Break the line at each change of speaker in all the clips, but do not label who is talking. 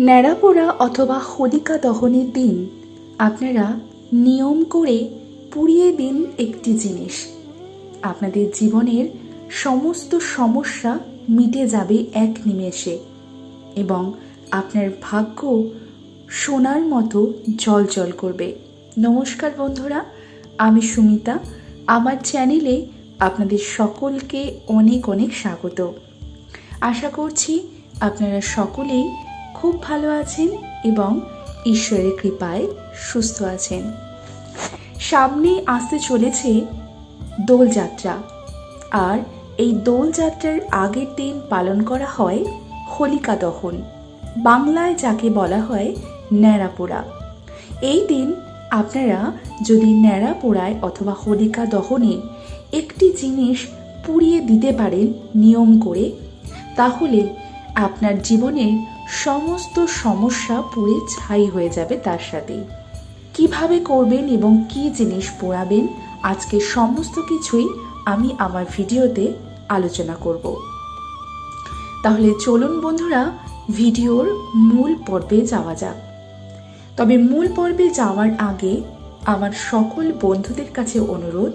ন্যাড়াপোড়া অথবা হোলিকা দহনের দিন আপনারা নিয়ম করে পুড়িয়ে দিন একটি জিনিস। আপনাদের জীবনের সমস্ত সমস্যা মিটে যাবে এক নিমেষে এবং আপনার ভাগ্য সোনার মতো জল জল করবে। নমস্কার বন্ধুরা, আমি সুমিতা। আমার চ্যানেলে আপনাদের সকলকে অনেক অনেক স্বাগত। আশা করছি আপনারা সকলেই খুব ভালো আছেন এবং ঈশ্বরের কৃপায় সুস্থ আছেন। সামনে আসতে চলেছে দোলযাত্রা আর এই দোলযাত্রার আগের দিন পালন করা হয় হোলিকা দহন, বাংলায় যাকে বলা হয় ন্যাড়াপোড়া। এই দিন আপনারা যদি ন্যাড়া পোড়ায় অথবা হোলিকা দহনে একটি জিনিস পুড়িয়ে দিতে পারেন নিয়ম করে, তাহলে আপনার জীবনের সমস্ত সমস্যা পুড়ে ছাই হয়ে যাবে তার সাথেই কীভাবে করবেন এবং কি জিনিস পোড়াবেন, আজকে সমস্ত কিছুই আমি আমার ভিডিওতে আলোচনা করব। তাহলে চলুন বন্ধুরা, ভিডিওর মূল পর্বে যাওয়া যাক। তবে মূল পর্বে যাওয়ার আগে আমার সকল বন্ধুদের কাছে অনুরোধ,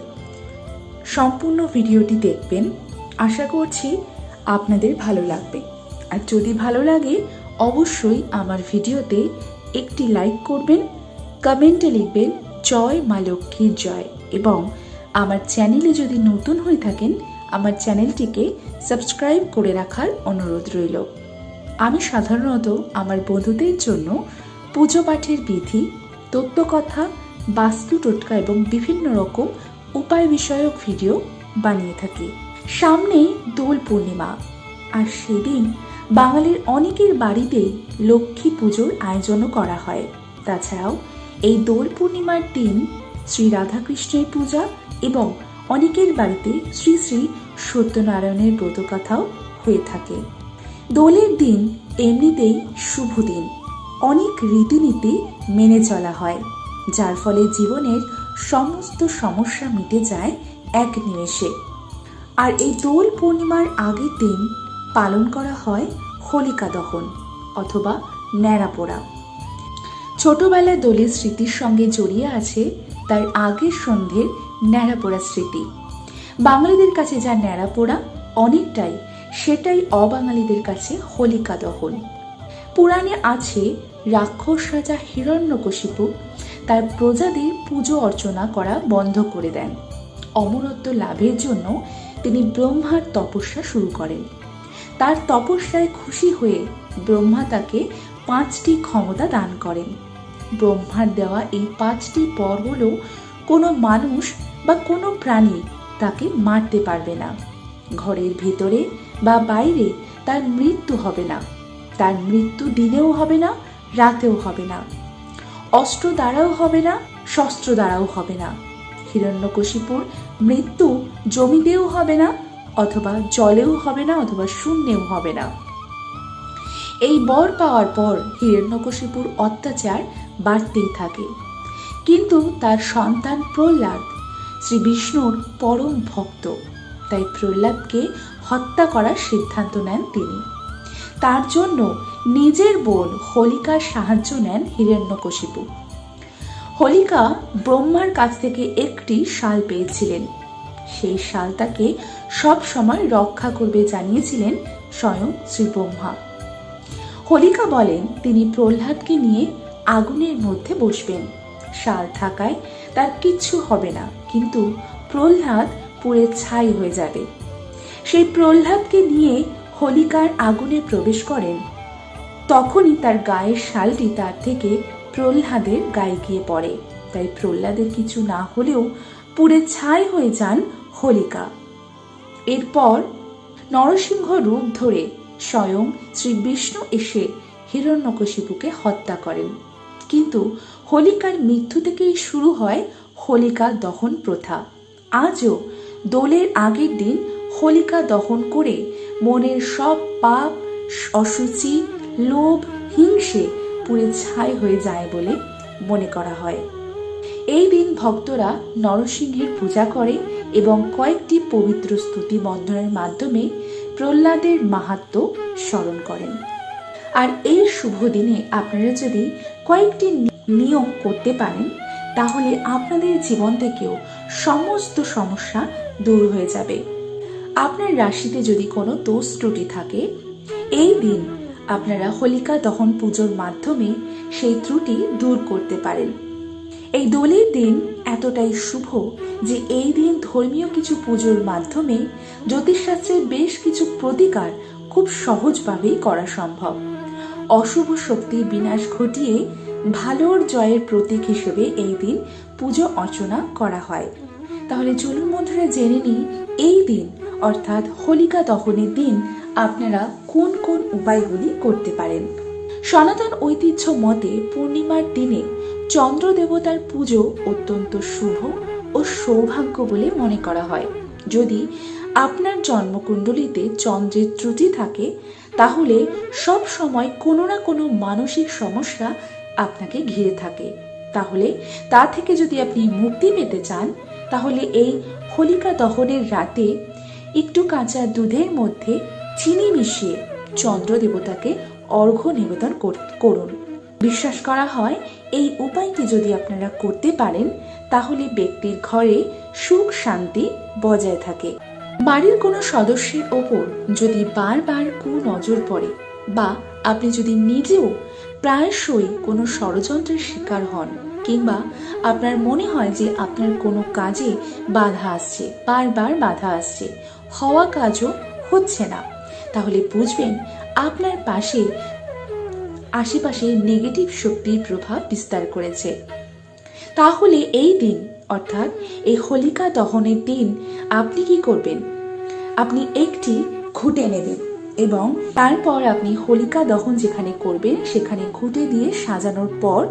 সম্পূর্ণ ভিডিওটি দেখবেন। আশা করছি আপনাদের ভালো লাগবে। আর যদি ভালো লাগে অবশ্যই আমার ভিডিওতে একটি লাইক করবেন, কমেন্টে লিখবেন, জয় মা লক্ষ্মীর জয় এবং আমার চ্যানেলে যদি নতুন হয়ে থাকেন, আমার চ্যানেলটিকে সাবস্ক্রাইব করে রাখার অনুরোধ রইল। আমি সাধারণত আমার বন্ধুদের জন্য পুজো পাঠের বিধি, তত্ত্বকথা, বাস্তু টোটকা এবং বিভিন্ন রকম উপায় বিষয়ক ভিডিও বানিয়ে থাকি। সামনেই দোল পূর্ণিমা, আর সেদিন বাঙালির অনেকের বাড়িতেই লক্ষ্মী পুজোর আয়োজনও করা হয়। তাছাড়াও এই দোল পূর্ণিমার দিন শ্রী রাধাকৃষ্ণের পূজা এবং অনেকের বাড়িতে শ্রী শ্রী সত্যনারায়ণের ব্রতকথাও হয়ে থাকে। দোলের দিন এমনিতেই শুভ দিন। অনেক রীতিনীতি মেনে চলা হয়, যার ফলে জীবনের সমস্ত সমস্যা মিটে যায় এক নিমেষে। আর এই দোল পূর্ণিমার আগের দিন পালন করা হয় হোলিকা দহন অথবা ন্যাড়াপোড়া ছোটবেলায় দোলের স্মৃতির সঙ্গে জড়িয়ে আছে তার আগের সন্ধ্যের ন্যাড়াপোড়া স্মৃতি। বাঙালিদের কাছে যা ন্যাড়াপোড়া অনেকটাই, সেটাই অবাঙালিদের কাছে হোলিকা দহন। পুরাণে আছে, রাক্ষস রাজা হিরণ্যকশিপু তার প্রজাদের পুজো অর্চনা করা বন্ধ করে দেন। অমরত্ব লাভের জন্য তিনি ব্রহ্মার তপস্যা শুরু করেন। তার তপস্যায় খুশি হয়ে ব্রহ্মা তাকে পাঁচটি ক্ষমতা দান করেন। ব্রহ্মার দেওয়া এই পাঁচটি পর হল কোনো মানুষ বা কোনো প্রাণী তাকে মারতে পারবে না। ঘরের ভেতরে বা বাইরে তার মৃত্যু হবে না। তার মৃত্যু দিনেও হবে না, রাতেও হবে না। অস্ত্র দ্বারাও হবে না, শস্ত্র দ্বারাও হবে না। হিরণ্যকশিপুর মৃত্যু জমিতেও হবে না অথবা জলেও হবে না অথবা শূন্যেও হবে না। এই বর পাওয়ার পর হিরণ্যকশিপুর অত্যাচার বাড়তেই থাকে। কিন্তু তার সন্তান প্রহ্লাদ, শ্রী বিষ্ণুর পরম ভক্ত, তাই প্রহ্লাদকে হত্যা করার সিদ্ধান্ত নেন তিনি। তার জন্য নিজের বোন হোলিকার সাহায্য নেন হিরণ্যকশিপু। হোলিকা ব্রহ্মার কাছ থেকে একটি শাল পেয়েছিলেন। সেই শাল তাকে সব সময় রক্ষা করবে জানিয়েছিলেন স্বয়ং শ্রী ব্রহ্মা। হোলিকা বলেন, তিনি প্রহ্লাদকে নিয়ে আগুনের মধ্যে বসবেন। শাল থাকায় তার কিচ্ছু হবে না, কিন্তু প্রহ্লাদ পুড়ে ছাই হয়ে যাবে। সেই প্রহ্লাদকে নিয়ে হোলিকার আগুনে প্রবেশ করেন। তখনই তার গায়ের শালটি তার থেকে প্রহ্লাদের গায়ে গিয়ে পড়ে। তাই প্রহ্লাদের কিছু না হলেও পুড়ে ছাই হয়ে যান হোলিকা। এরপর নরসিংহ রূপ ধরে স্বয়ং শ্রী বিষ্ণু এসে হিরণ্যকশিপুকে হত্যা করেন। কিন্তু হোলিকার মৃত্যু থেকেই শুরু হয় হোলিকা দহন প্রথা। আজও দোলের আগের দিন হোলিকা দহন করে মনের সব পাপ অসুচি লোভ, হিংসে পুড়ে ছাই হয়ে যায় বলে মনে করা হয়। এই দিন ভক্তরা নরসিংহের পূজা করে এবং কয়েকটি পবিত্র স্তুতি বন্ধনের মাধ্যমে প্রহ্লাদের মাহাত্ম স্মরণ করেন। আর এই শুভ দিনে আপনারা যদি কয়েকটি নিয়ম করতে পারেন, তাহলে আপনাদের জীবন থেকেও সমস্ত সমস্যা দূর হয়ে যাবে। আপনার রাশিতে যদি কোনো দোষ ত্রুটি থাকে, এই দিন আপনারা হোলিকা দহন পুজোর মাধ্যমে সেই ত্রুটি দূর করতে পারেন। এই দোলের দিন এতটাই শুভ যে এই দিন ধর্মীয় কিছু পুজোর মাধ্যমে জ্যোতিষশাস্ত্রের বেশ কিছু প্রতিকার খুব সহজভাবেই করা সম্ভব। অশুভ শক্তির বিনাশ ঘটিয়ে ভালোর জয়ের প্রতীক হিসেবে এই দিন পুজো অর্চনা করা হয়। তাহলে চলুন বন্ধুরা, জেনে নিই এই দিন, অর্থাৎ হোলিকা দহনের দিন, আপনারা কোন কোন উপায়গুলি করতে পারেন? সনাতন ঐতিহ্য মতে পূর্ণিমার দিনে চন্দ্র দেবতার পুজো অত্যন্ত শুভ ও সৌভাগ্য বলে মনে করা হয়। যদি আপনার জন্মকুণ্ডলিতে চন্দ্রের ত্রুটি থাকে, তাহলে সব সময় কোনো না কোনো মানসিক সমস্যা আপনাকে ঘিরে থাকে। তাহলে তা থেকে যদি আপনি মুক্তি পেতে চান, তাহলে এই হোলিকা দহনের রাতে একটু কাঁচা দুধের মধ্যে চিনি মিশিয়ে চন্দ্র দেবতাকে অর্ঘ্য নিবেদন কর- করুন। বিশ্বাস করা হয়, এই উপায়টি যদি আপনারা করতে পারেন, তাহলে ব্যক্তির ঘরে সুখ শান্তি বজায় থাকে। বাড়ির কোনো সদস্যের ওপর যদি বারবার কুনজর পড়ে বা আপনি যদি নিজেও প্রায়শই কোনো ষড়যন্ত্রের শিকার হন কিংবা আপনার মনে হয় যে আপনার কোনো কাজে বাধা আসছে, বারবার বাধা আসছে, হওয়া কাজও হচ্ছে না, তাহলে বুঝবেন আপনার পাশে আশেপাশে নেগেটিভ শক্তির প্রভাব বিস্তার করেছে। তাহলে এই দিন, অর্থাৎ এই হোলিকা দহনের দিন, আপনি কি করবেন? আপনি একটি ঘুটে নেবেন এবং তারপর আপনি হোলিকা দহন যেখানে করবেন, সেখানে ঘুটে দিয়ে সাজানোর পর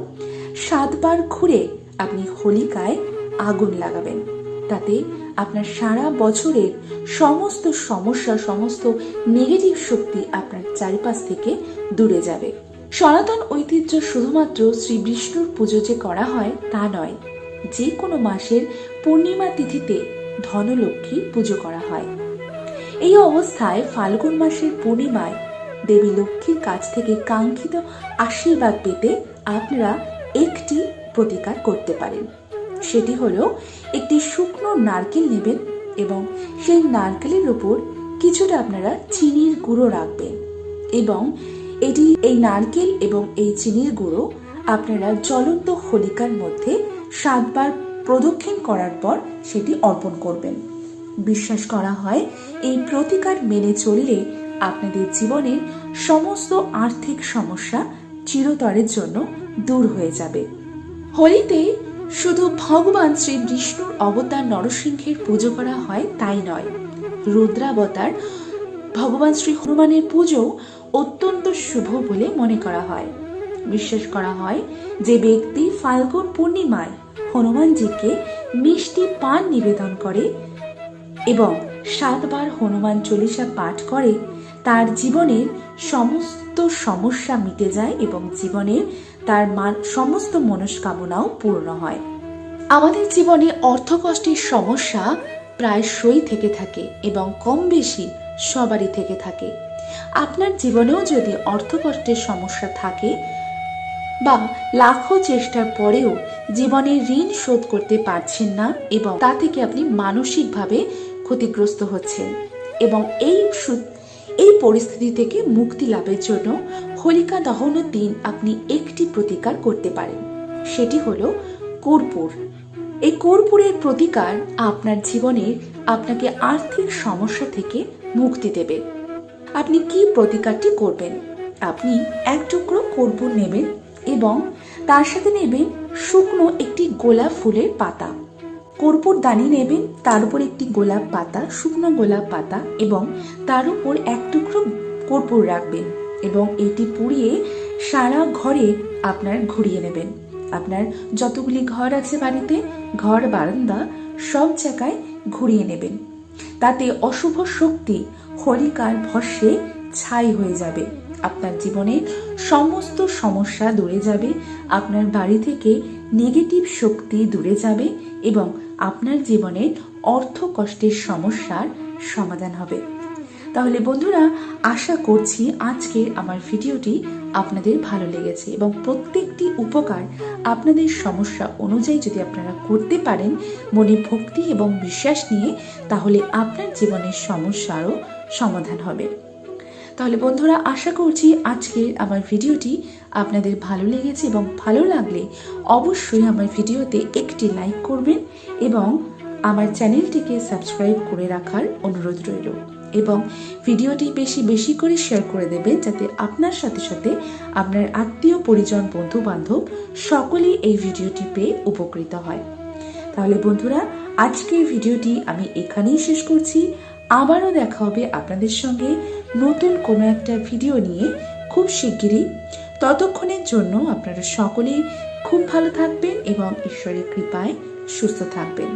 সাতবার ঘুরে আপনি হোলিকায় আগুন লাগাবেন। তাতে আপনার সারা বছরের সমস্ত সমস্যা, সমস্ত নেগেটিভ শক্তি আপনার চারিপাশ থেকে দূরে যাবে। সনাতন ঐতিহ্য শুধুমাত্র শ্রী বিষ্ণুর পুজো যে করা হয় তা নয়, যে কোনো মাসের পূর্ণিমা তিথিতে ধনলক্ষ্মী পুজো করা হয়। এই অবস্থায় ফাল্গুন মাসের পূর্ণিমায় দেবী লক্ষ্মীর কাছ থেকে কাঙ্ক্ষিত আশীর্বাদ পেতে আপনারা একটি প্রতিকার করতে পারেন। সেটি হলো একটি শুকনো নারকেল নেবেন এবং সেই নারকেলের উপর কিছুটা আপনারা চিনির গুঁড়ো রাখবেন এবং এটি এই নারকেল এবং এই চিনির গুঁড়ো আপনারা জ্বলন্ত হোলিকার মধ্যে সাতবার প্রদক্ষিণ করার পর সেটি অর্পণ করবেন। বিশ্বাস করা হয়, এই প্রতিকার মেনে চললে আপনাদের জীবনের সমস্ত আর্থিক সমস্যা চিরতরের জন্য দূর হয়ে যাবে। হোলিতে শুধু ভগবান শ্রী বিষ্ণুর অবতার নরসিংহের পুজো করা হয় তাই নয়। রুদ্রাবতার ভগবান শ্রী হনুমানের পুজো অত্যন্ত শুভ বলে মনে করা হয়। বিশ্বাস করা হয় যে ব্যক্তি ফাল্গুন পূর্ণিমায় হনুমানজিকে মিষ্টি পান নিবেদন করে এবং সাতবার হনুমান চল্লিশা পাঠ করে, তার জীবনের সমস্ত সমস্যা মিটে যায় এবং জীবনের তার সমস্ত মনস্কামনাও পূর্ণ হয়। আমাদের জীবনে অর্থকষ্টের সমস্যা প্রায়শই থেকে থাকে এবং কম বেশি সবারই থেকে থাকে। আপনার জীবনেও যদি অর্থকষ্টের সমস্যা থাকে বা লাখো চেষ্টার পরেও জীবনের ঋণ শোধ করতে পারছেন না এবং তা থেকে আপনি মানসিকভাবে ক্ষতিগ্রস্ত হচ্ছেন এবং এই এই পরিস্থিতি থেকে মুক্তি লাভের জন্য হোলিকা দহনের দিন আপনি একটি প্রতিকার করতে পারেন। সেটি হলো কর্পূর। এই কর্পূরের প্রতিকার আপনার জীবনে আপনাকে আর্থিক সমস্যা থেকে মুক্তি দেবে। আপনি কি প্রতিকারটি করবেন? আপনি এক টুকরো কর্পূর নেবেন এবং তার সাথে নেবেন শুকনো একটি গোলাপ ফুলের পাতা। কর্পূর দানি নেবেন, তার উপর একটি গোলাপ পাতা, শুকনো গোলাপ পাতা এবং তার উপর এক টুকরো কর্পূর রাখবেন এবং এটি পুড়িয়ে সারা ঘরে আপনার ঘুরিয়ে নেবেন। আপনার যতগুলি ঘর আছে বাড়িতে, ঘর, বারান্দা, সব জায়গায় ঘুরিয়ে নেবেন। তাতে অশুভ শক্তি হরিকার ভস্যে ছাই হয়ে যাবে। আপনার জীবনে সমস্ত সমস্যা দূরে যাবে, আপনার বাড়ি থেকে নেগেটিভ শক্তি দূরে যাবে এবং আপনার জীবনের অর্থ কষ্টের সমস্যার সমাধান হবে। তাহলে বন্ধুরা, আশা করছি আজকের আমার ভিডিওটি আপনাদের ভালো লেগেছে এবং প্রত্যেকটি উপকার আপনাদের সমস্যা অনুযায়ী যদি আপনারা করতে পারেন, মনে ভক্তি এবং বিশ্বাস নিয়ে, তাহলে আপনার জীবনের সমস্যারও সমাধান হবে। তাহলে বন্ধুরা, আশা করছি আজকের আমার ভিডিওটি আপনাদের ভালো লেগেছে এবং ভালো লাগলে অবশ্যই আমার ভিডিওতে একটি লাইক করবেন এবং আমার চ্যানেলটিকে সাবস্ক্রাইব করে রাখার অনুরোধ রইল। এবং ভিডিওটি বেশি বেশি করে শেয়ার করে দেবেন যাতে আপনার সাথে সাথে আপনার আত্মীয়, পরিজন বন্ধু বান্ধব সকলেই এই ভিডিওটি পেয়ে উপকৃত হয়। তাহলে বন্ধুরা, আজকের ভিডিওটি আমি এখানেই শেষ করছি। আবারও দেখা হবে আপনাদের সঙ্গে নতুন কোনো একটা ভিডিও নিয়ে খুব শিগগিরই। ততক্ষণের জন্য আপনারা সকলেই খুব ভালো থাকবেন এবং ঈশ্বরের কৃপায় সুস্থ থাকবেন।